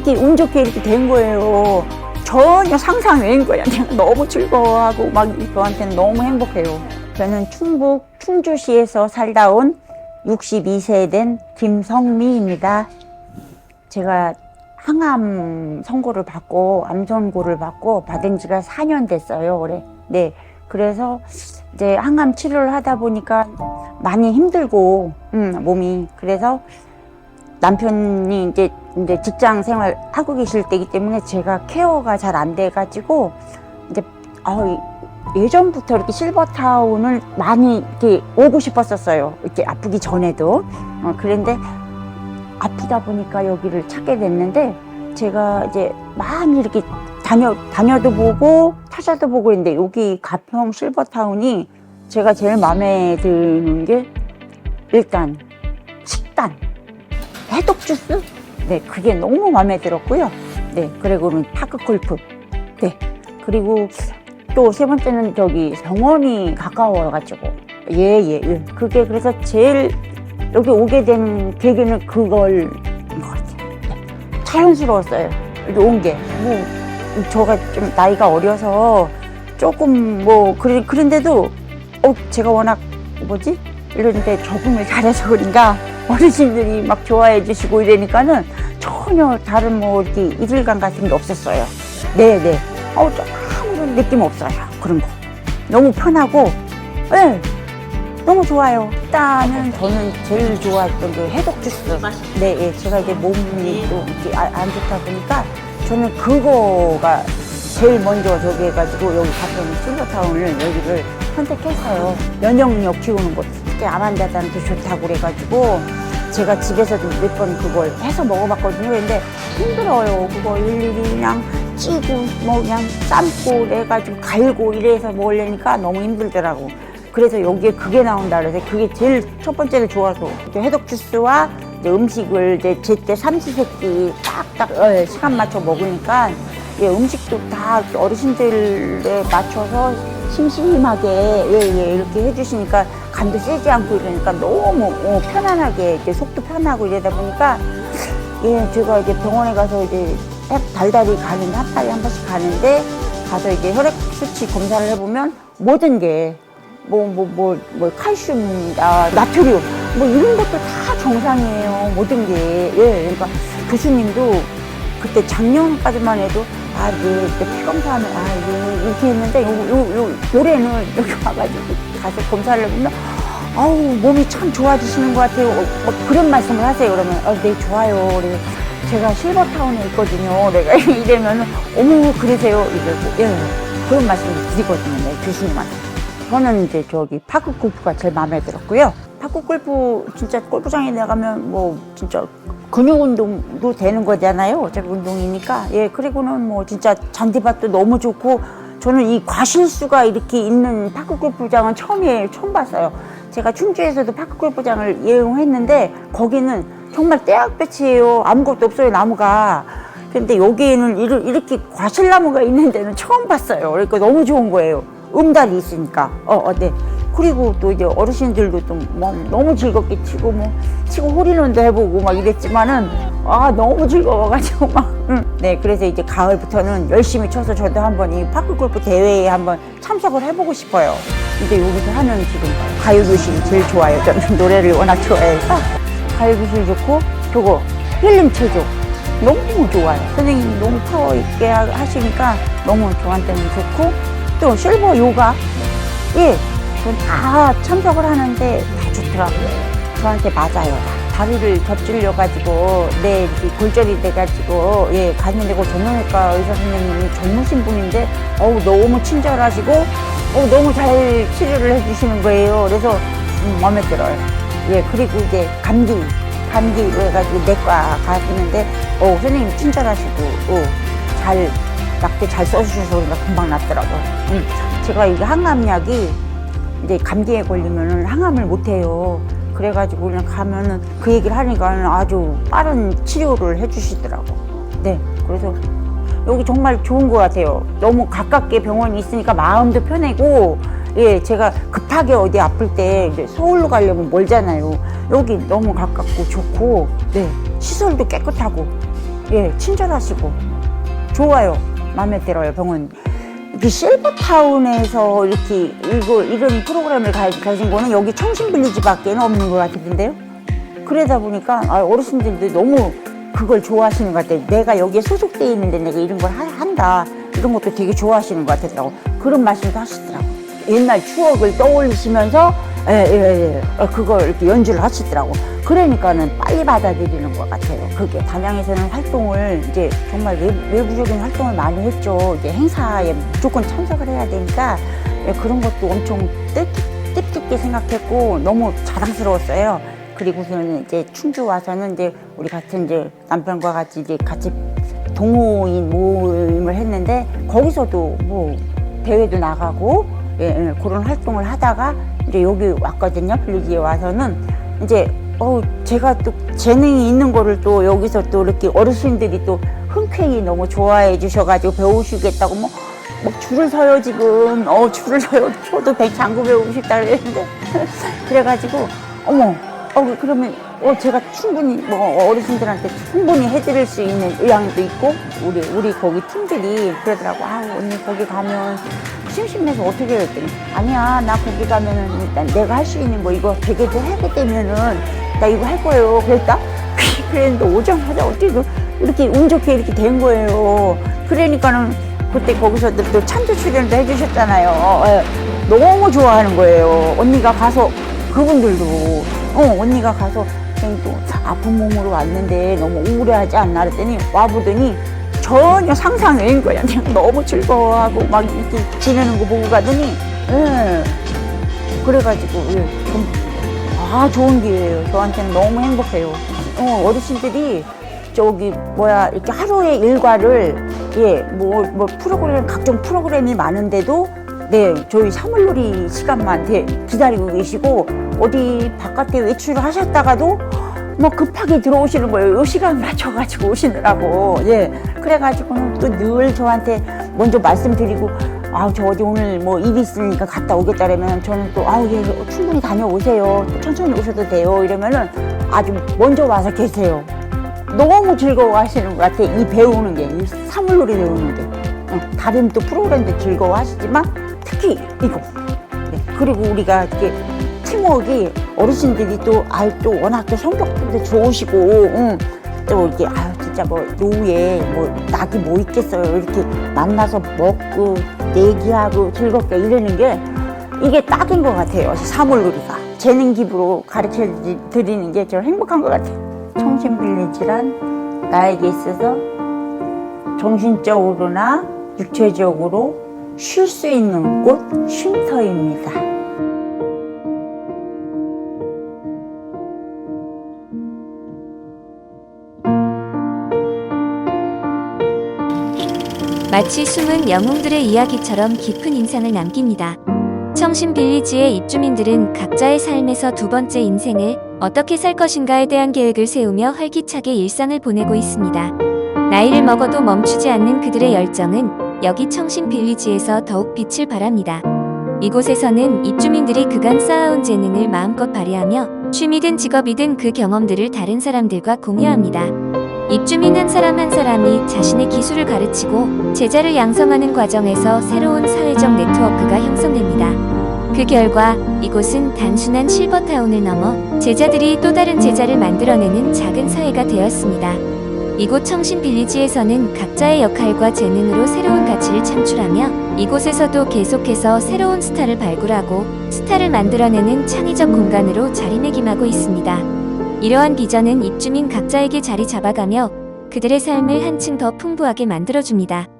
이렇게 운 좋게 이렇게 된 거예요. 전혀 상상 외인 거야. 내가 너무 즐거워하고 막 저한테는 너무 행복해요. 저는 충북 충주시에서 살다 온 62세 된 김성미입니다. 제가 항암 선고를 받고 암 선고를 받고 받은 지가 4년 됐어요 올해. 네. 그래서 이제 항암 치료를 하다 보니까 많이 힘들고 음, 몸이 그래서 남편이 이제 이제 직장 생활 하고 계실 때이기 때문에 제가 케어가 잘 안 돼가지고 이제 아 예전부터 이렇게 실버타운을 많이 이렇게 오고 싶었었어요. 이렇게 아프기 전에도 어, 그런데 아프다 보니까 여기를 찾게 됐는데 제가 이제 많이 이렇게 다녀 다녀도 보고 찾아도 보고 있는데 여기 가평 실버타운이 제가 제일 마음에 드는 게 일단 해독 주스? 네 그게 너무 마음에 들었고요. 네 그리고는 파크 골프. 네 그리고 또 세 번째는 저기 병원이 가까워가지고 예 예 예, 그게 그래서 제일 여기 오게 된 계기는 그걸 것 같아요. 네. 자연스러웠어요. 여기 온 게. 뭐 저가 좀 나이가 어려서 조금 뭐 그런 그런데도 어 제가 워낙 뭐지? 이런데 적응을 잘해서 그런가 어르신들이 막 좋아해 주시고 이러니까는 전혀 다른 뭐 이렇게 이질감 같은 게 없었어요. 네네. 어, 저 아무런 느낌 없어요. 그런 거. 너무 편하고, 네. 너무 좋아요. 일단은 저는 제일 좋아했던 게 해독 주스. 네, 예. 제가 이제 몸이 또 이렇게 아- 안 좋다 보니까 저는 그거가 제일 먼저 저기 해가지고 여기 가평 실버타운을 여기를 선택했어요. 면역력 키우는 것. 암 환자들한테 좋다고 그래가지고 제가 집에서도 몇 번 그걸 해서 먹어봤거든요. 근데 힘들어요. 그거 일일이 그냥 찌고 뭐 그냥 삶고 그래가지고 갈고 이래서 먹으려니까 너무 힘들더라고. 그래서 여기에 그게 나온다 그래서 그게 제일 첫 번째로 좋아서 해독 주스와 이제 음식을 이제 제때 삼시세끼 딱딱 어, 시간 맞춰 먹으니까 예, 음식도 다 어르신들에 맞춰서 심심하게 예, 예, 이렇게 해주시니까 간도 세지 않고 이러니까 너무 어, 편안하게 이제 속도 편하고 이러다 보니까 예, 제가 이제 병원에 가서 이제 딱 달달이 가는데 한 달에 한 번씩 가는데 가서 이제 혈액 수치 검사를 해보면 모든 게 뭐 뭐 뭐 뭐 칼슘, 아, 나트륨 뭐 이런 것도 다 정상이에요. 모든 게 예, 그러니까 교수님도 그때 작년까지만 해도 아, 네, 이때 피 검사하면 아, 예, 이렇게 했는데 요, 요, 요, 올해는 여기 와가지고 가서 검사를 해보면 아우 몸이 참 좋아지시는 것 같아요. 어, 뭐 그런 말씀을 하세요. 그러면 아, 네 좋아요. 그래 제가 실버타운에 있거든요. 내가 이러면 어머 그러세요. 이러고 예 그런 말씀을 드리거든요. 네, 교수님한테. 저는 이제 저기 파크 골프가 제일 마음에 들었고요. 파크 골프 진짜 골프장에 나가면 뭐 진짜 근육 운동도 되는 거잖아요. 어차피 운동이니까. 예, 그리고는 뭐 진짜 잔디밭도 너무 좋고 저는 이 과실수가 이렇게 있는 파크 골프장은 처음이에요. 처음 봤어요. 제가 충주에서도 파크 골프장을 이용했는데 거기는 정말 떼약볕이에요. 아무것도 없어요, 나무가. 근데 여기에는 이렇게 과실나무가 있는 데는 처음 봤어요. 그러니까 너무 좋은 거예요. 음달이 있으니까. 어, 어, 네. 그리고 또 이제 어르신들도 좀뭐 너무 즐겁게 치고 뭐 치고 홀인원도 해보고 막 이랬지만은 아 너무 즐거워가지고 막 응. 네 그래서 이제 가을부터는 열심히 쳐서 저도 한번 이 파크 골프 대회에 한번 참석을 해보고 싶어요. 근데 여기서 하는 지금 가요 교실이 제일 좋아요. 저는 노래를 워낙 좋아해서 가요 교실 좋고 저거 힐링 체조 너무 좋아요. 선생님이 너무 파워 있게 하- 하시니까 너무 저한테는 좋고 또 실버 요가 예, 전다 참석을 하는데 다 좋더라고요. 저한테 맞아요. 다리를 접질려 가지고 네 이렇게 골절이 돼 가지고 예 갔는데 그 정형외과 의사 선생님이 젊으신 분인데 어우 너무 친절하시고 어 너무 잘 치료를 해주시는 거예요. 그래서 음, 마음에 들어요. 예 그리고 이제 감기 감기 해가지고 내과 가시는데 어 선생님 친절하시고 어, 잘 약도 잘 써주셔서 그런가 금방 낫더라고요. 음, 제가 이게 항암약이 이제 감기에 걸리면은 항암을 못 해요. 그래가지고 그냥 가면은 그 얘기를 하니까 아주 빠른 치료를 해주시더라고. 네, 그래서 여기 정말 좋은 것 같아요. 너무 가깝게 병원이 있으니까 마음도 편하고, 예, 제가 급하게 어디 아플 때 이제 서울로 가려면 멀잖아요. 여기 너무 가깝고 좋고, 네, 시설도 깨끗하고, 예, 친절하시고 좋아요. 마음에 들어요. 병원. 그 실버타운에서 이렇게 이거 이런 프로그램을 가, 가진 거는 여기 청신빌리지밖에 없는 것 같은데요. 그러다 보니까 아, 어르신들도 너무 그걸 좋아하시는 것 같아요. 내가 여기에 소속돼 있는데 내가 이런 걸 하- 한다. 이런 것도 되게 좋아하시는 것 같았다고 그런 말씀도 하시더라고. 옛날 추억을 떠올리시면서 예, 예, 예. 어, 그걸 이렇게 연주를 하시더라고. 그러니까는 빨리 받아들이는 것 같아요. 그게 단양에서는 활동을 이제 정말 외, 외부 적인 활동을 많이 했죠. 이제 행사에 무조건 참석을 해야 되니까 예, 그런 것도 엄청 뜻, 뜻깊게 생각했고 너무 자랑스러웠어요. 그리고서는 이제 충주 와서는 이제 우리 같은 이제 남편과 같이 이제 같이 동호인 모임을 했는데 거기서도 뭐 대회도 나가고 예, 예, 그런 활동을 하다가 이제 여기 왔거든요. 빌리지에 와서는 이제 어 제가 또 재능이 있는 거를 또 여기서 또 이렇게 어르신들이 또 흔쾌히 너무 좋아해 주셔가지고 배우시겠다고 뭐, 뭐 줄을 서요 지금. 어 줄을 서요. 저도 배 장구 배우고 싶다 그랬는데. 그래가지고 어머 어 그러면 어 제가 충분히 뭐 어르신들한테 충분히 해드릴 수 있는 의향도 있고 우리 우리 거기 팀들이 그러더라고. 아 언니 거기 가면 심심해서 어떻게 해요 했더니 아니야 나 거기 가면은 일단 내가 할 수 있는 거 이거 되게도 하게 되면은 나 이거 할 거예요. 그랬다? 그랬는데 오자마자. 어떻게 그 이렇게 운 좋게 이렇게 된 거예요. 그러니까는 그때 거기서 또 찬조 출연도 해주셨잖아요. 예. 너무 좋아하는 거예요. 언니가 가서 그분들도. 어 언니가 가서 또 아픈 몸으로 왔는데 너무 우울해하지 않나 그랬더니 와보더니 전혀 상상 외인 거야. 그냥 너무 즐거워하고 막 이렇게 지내는 거 보고 가더니 예. 그래가지고 예, 좀, 아 좋은 기회예요 저한테는 너무 행복해요 어 어르신들이 저기 뭐야 이렇게 하루의 일과를 예뭐 뭐 프로그램 각종 프로그램이 많은데도 네 저희 사물놀이 시간만 대- 기다리고 계시고 어디 바깥에 외출을 하셨다가도 뭐 급하게 들어오시는 거예요. 이 시간 맞춰가지고 오시느라고. 예. 그래가지고는 또 늘 저한테 먼저 말씀드리고, 아, 저 어디 오늘 뭐 일이 있으니까 갔다 오겠다 그러면 저는 또, 아우, 예, 충분히 다녀오세요. 또 천천히 오셔도 돼요. 이러면은 아주 먼저 와서 계세요. 너무 즐거워 하시는 것 같아. 이 배우는 게, 이 사물놀이 배우는 게. 어, 다른 또 프로그램도 즐거워 하시지만 특히 이거. 네, 그리고 우리가 이렇게 팀워크가 어르신들이 또, 아유, 또 워낙 또 성격도 좋으시고, 응. 또 이렇게, 아유, 진짜 뭐, 노후에 뭐, 낙이 뭐 있겠어요. 이렇게 만나서 먹고, 얘기하고 즐겁게 이러는 게 이게 딱인 것 같아요. 사물놀이가. 재능 기부로 가르쳐 드리는 게 저 행복한 것 같아요. 청신빌리지란 나에게 있어서 정신적으로나 육체적으로 쉴 수 있는 곳 쉼터입니다. 마치 숨은 영웅들의 이야기처럼 깊은 인상을 남깁니다. 청신 빌리지의 입주민들은 각자의 삶에서 두 번째 인생을 어떻게 살 것인가에 대한 계획을 세우며 활기차게 일상을 보내고 있습니다. 나이를 먹어도 멈추지 않는 그들의 열정은 여기 청신 빌리지에서 더욱 빛을 발합니다. 이곳에서는 입주민들이 그간 쌓아온 재능을 마음껏 발휘하며 취미든 직업이든 그 경험들을 다른 사람들과 공유합니다. 입주민 한 사람 한 사람이 자신의 기술을 가르치고 제자를 양성하는 과정에서 새로운 사회적 네트워크가 형성됩니다. 그 결과 이곳은 단순한 실버타운을 넘어 제자들이 또 다른 제자를 만들어내는 작은 사회가 되었습니다. 이곳 청신 빌리지에서는 각자의 역할과 재능으로 새로운 가치를 창출하며 이곳에서도 계속해서 새로운 스타를 발굴하고 스타를 만들어내는 창의적 공간으로 자리매김하고 있습니다. 이러한 비전은 입주민 각자에게 자리 잡아가며 그들의 삶을 한층 더 풍부하게 만들어줍니다.